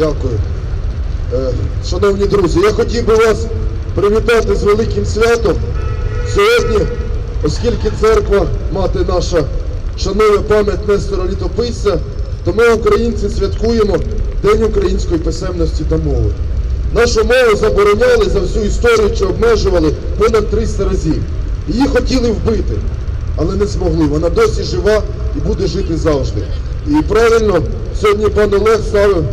Дякую. Е, Шановні друзі, я хотів би вас привітати з великим святом. Сьогодні, оскільки церква, мати наша, шанує пам'ять Нестора Літописця, то ми, українці, святкуємо День української писемності та мови. Нашу мову забороняли за всю історію чи обмежували понад 300 разів. Її хотіли вбити, але не змогли. Вона досі жива і буде жити завжди. І правильно сьогодні пан Олег ставив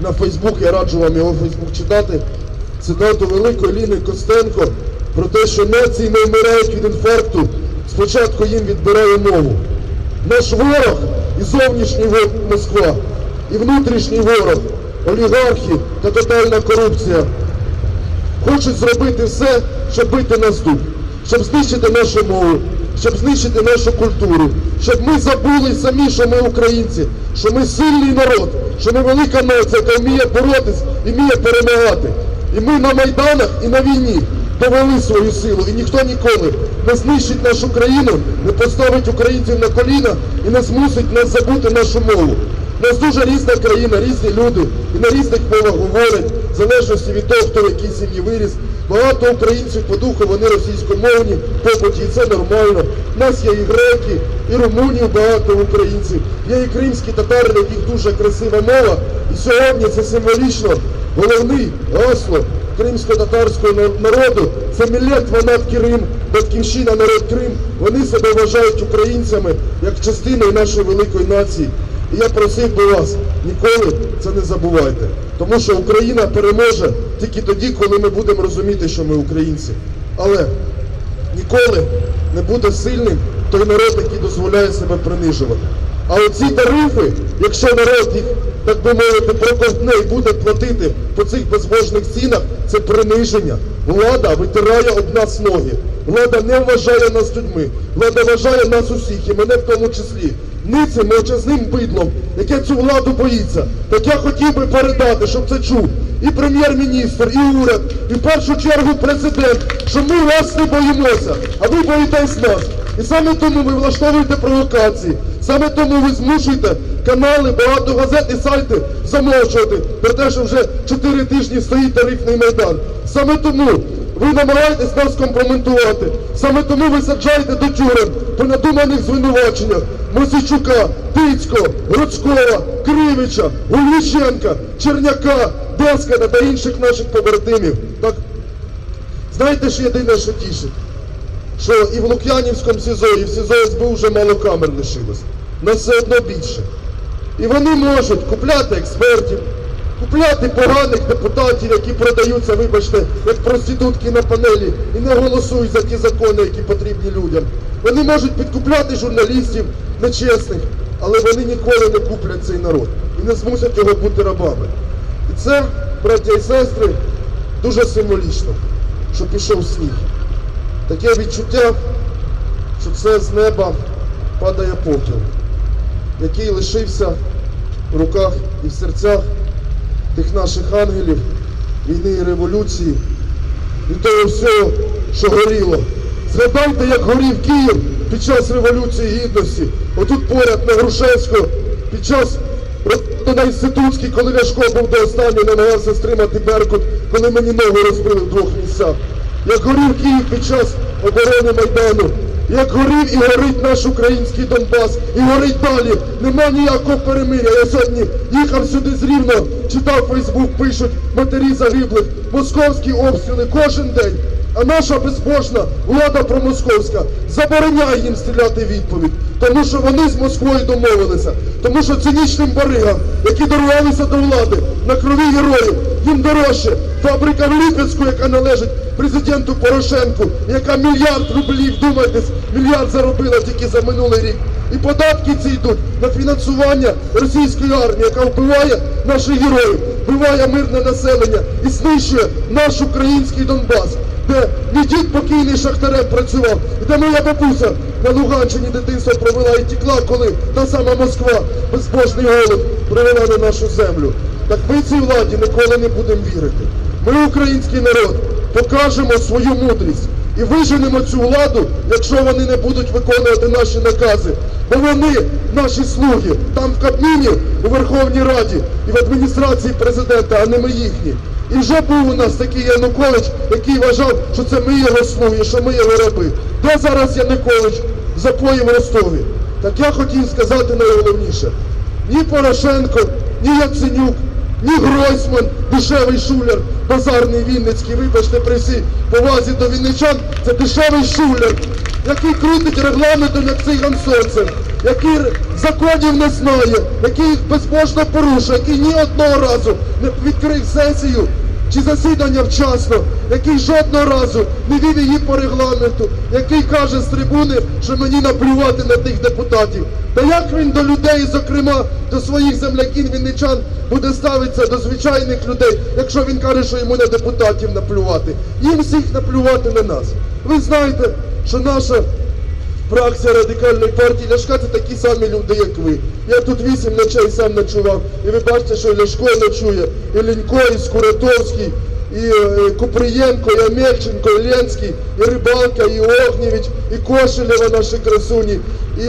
на Фейсбук, я раджу вам його Фейсбук читати, цитату великої Ліни Костенко про те, що нації не вмирають від інфаркту, спочатку їм відбирає мову. Наш ворог і зовнішній ворог Москва, і внутрішній ворог, олігархи та тотальна корупція. Хочуть зробити все, щоб бити нас дуб, щоб знищити нашу мову, щоб знищити нашу культуру, щоб ми забули самі, що ми українці, що ми сильний народ, що ми велика нація, яка вміє боротись і вміє перемагати. І ми на майданах і на війні довели свою силу, і ніхто ніколи не знищить нашу країну, не поставить українців на коліна і не змусить нас забути нашу мову. У нас дуже різна країна, різні люди, і на різних мовах говорять, в залежності від того, хто в якій сім'ї виріс. Багато українців по духу вони російськомовні, побуті, і це нормально. У нас є і греки, і румунів багато українців, є і кримські татари, в яких дуже красива мова. І сьогодні це символічно головний гасло кримсько-татарського народу. Це мілет ванат Крим, батьківщина народ Крим. Вони себе вважають українцями як частиною нашої великої нації. І я просив би вас, ніколи це не забувайте. Тому що Україна переможе тільки тоді, коли ми будемо розуміти, що ми українці. Але ніколи не буде сильним той народ, який дозволяє себе принижувати. А оці тарифи, якщо народ їх, так би мовити, проковтне і буде платити по цих безбожних цінах, це приниження. Влада витирає об нас ноги. Влада не вважає нас людьми. Влада вважає нас усіх, і мене в тому числі. Ницим мовчазним бидлом, яке цю владу боїться. Так я хотів би передати, щоб це чув і прем'єр-міністр, і уряд, і в першу чергу президент, що ми вас не боїмося, а ви боїтесь нас. І саме тому ви влаштовуєте провокації, саме тому ви змушуєте канали, багато газет і сайти замовчувати про те, що вже 4 тижні стоїть тарифний майдан. Саме тому ви намагаєтесь нас компрометувати. Саме тому ви саджаєте до тюрем по надуманих звинуваченнях Мосійчука, Тицько, Гроцькова, Кривича, Гульвіченка, Черняка, Дескана та інших наших побратимів. Так, знаєте ж єдине, що тішить? Що і в Лук'янівському СІЗО, і в СІЗО СБУ вже мало камер лишилось. Нас все одно більше. І вони можуть купляти експертів, купляти поганих депутатів, які продаються, вибачте, як проститутки на панелі і не голосують за ті закони, які потрібні людям. Вони можуть підкупляти журналістів нечесних, але вони ніколи не куплять цей народ і не змусять його бути рабами. І це, браття і сестри, дуже символічно, що пішов сніг. Таке відчуття, що це з неба падає попіл, який лишився в руках і в серцях тих наших ангелів війни і революції, від того всього, що горіло. Згадайте, як горів Київ під час Революції Гідності, отут поряд на Грушевського, під час на інститутській, коли Ляшко був до останнього, намагався стримати Беркут, коли мені ногу розбили в двох місцях. Як горів Київ під час оборони Майдану, як горів і горить наш український Донбас, і горить далі. Нема ніякого перемиря. Я сьогодні їхав сюди з Рівного, читав Фейсбук, пишуть матері загиблих, московські обстріли кожен день. А наша безбожна влада промосковська забороняє їм стріляти відповідь, тому що вони з Москвою домовилися, тому що цинічним баригам, які дорвалися до влади на крові героїв, їм дорожче фабрика в Липецьку, яка належить президенту Порошенку, яка мільярд рублів, думайтесь, мільярд заробила тільки за минулий рік. І податки ці йдуть на фінансування російської армії, яка вбиває наших героїв, вбиває мирне населення і знищує наш український Донбас, де мій покійний шахтарем працював, де моя бабуся на Луганщині дитинство провела і тікла, коли та сама Москва, безбожний голод, привела на нашу землю. Так ми цій владі ніколи не будемо вірити. Ми, український народ, покажемо свою мудрість і виженемо цю владу, якщо вони не будуть виконувати наші накази. Бо вони наші слуги там в Кабміні, у Верховній Раді і в адміністрації президента, а не ми їхні. І вже був у нас такий Янукович, який вважав, що це ми його слуги, що ми його раби. Де зараз Янукович запої в Ростові? Так я хотів сказати найголовніше. Ні Порошенко, ні Яценюк, ні Гройсман, дешевий шуляр, базарний Вінницький, вибачте, при всій повазі до вінничан, це дешевий шуляр, який крутить регламентом, як циган сонцем, який законів не знає, який їх безбожно порушує, який ні одного разу не відкрив сесію чи засідання вчасно, який жодного разу не вів її по регламенту, який каже з трибуни, що мені наплювати на тих депутатів. Та як він до людей, зокрема до своїх земляків вінничан, буде ставитися до звичайних людей, якщо він каже, що йому на депутатів наплювати? Їм всіх наплювати на нас. Ви знаєте, що наша Фракція радикальної партії Ляшка це такі самі люди, як ви. Я тут вісім ночей сам ночував. І ви бачите, що Ляшко ночує, і Ленько, і Скуратовський, і е, Куприєнко, і Амельченко, і Ленський, і Рибалка, і Огнєвич, і Кошелєва, наші красуні, і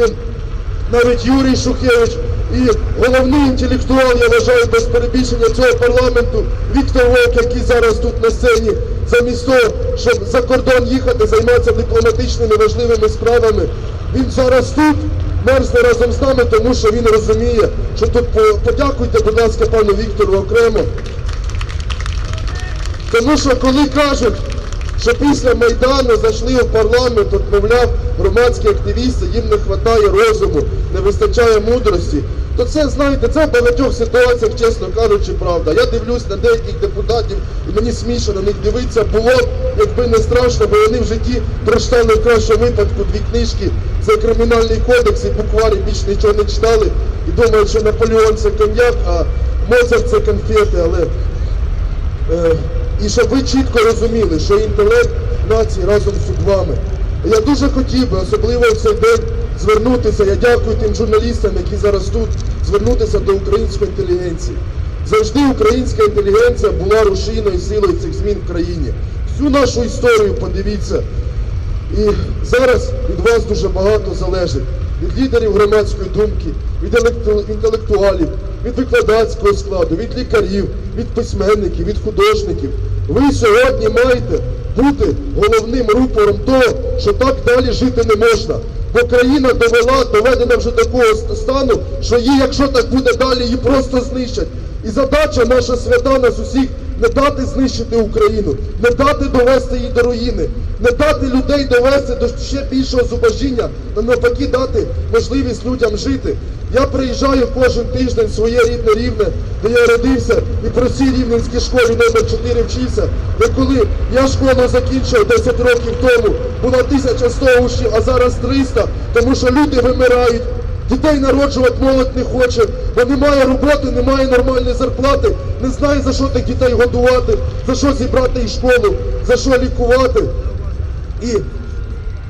навіть Юрій Шухевич. І головний інтелектуал, я вважаю, без перебільшення цього парламенту Віктор Вовк, який зараз тут на сцені, замість того, щоб за кордон їхати, займатися дипломатичними важливими справами, він зараз тут мерзне разом з нами, тому що він розуміє, що тут подякуйте, будь ласка, пану Віктору окремо. Тому що коли кажуть, що після Майдану зайшли у парламент, от, мовляв, громадські активісти, їм не вистачає розуму, не вистачає мудрості, то це, знаєте, це в багатьох ситуаціях, чесно кажучи, правда. Я дивлюсь на деяких депутатів, і мені смішно на них дивитися було, якби не страшно, бо вони в житті прочитали в кращому випадку дві книжки. Це кримінальний кодекс і букварі більш нічого не читали. І думають, що Наполеон це коньяк, а Моцарт це конфети, але Е, і щоб ви чітко розуміли, що інтелект нації разом з вами. Я дуже хотів би, особливо в цей день, звернутися. Я дякую тим журналістам, які зараз тут, звернутися до української інтелігенції. Завжди українська інтелігенція була рушійною силою цих змін в країні. Всю нашу історію подивіться. І зараз від вас дуже багато залежить. Від лідерів громадської думки, від інтелектуалів, від викладацького складу, від лікарів, від письменників, від художників. Ви сьогодні маєте бути головним рупором того, що так далі жити не можна. Бо країна довела, доведена вже такого стану, що її, якщо так буде далі, її просто знищать. І задача наша свята нас усіх не дати знищити Україну, не дати довести її до руїни, не дати людей довести до ще більшого зубожіння, а навпаки дати можливість людям жити. Я приїжджаю кожен тиждень в своє рідне рівне, де я родився, і про цій рівненській школі номер 4 вчився, де коли я школу закінчив 10 років тому, було 1100 учнів, а зараз 300, тому що люди вимирають. Дітей народжувати молодь не хоче, бо немає роботи, немає нормальної зарплати, не знає за що тих дітей годувати, за що зібрати їх школу, за що лікувати. І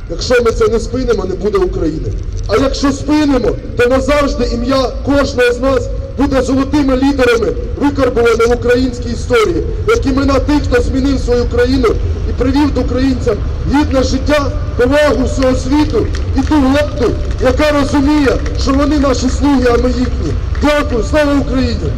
якщо ми це не спинимо, не буде України. А якщо спинимо, то назавжди ім'я кожного з нас буде золотими лідерами, викарбуваними в українській історії, як імена тих, хто змінив свою країну і привів до українцям гідне життя, повагу всього світу і ту владу, яка розуміє, що вони наші слуги, а ми їхні. Дякую, слава Україні!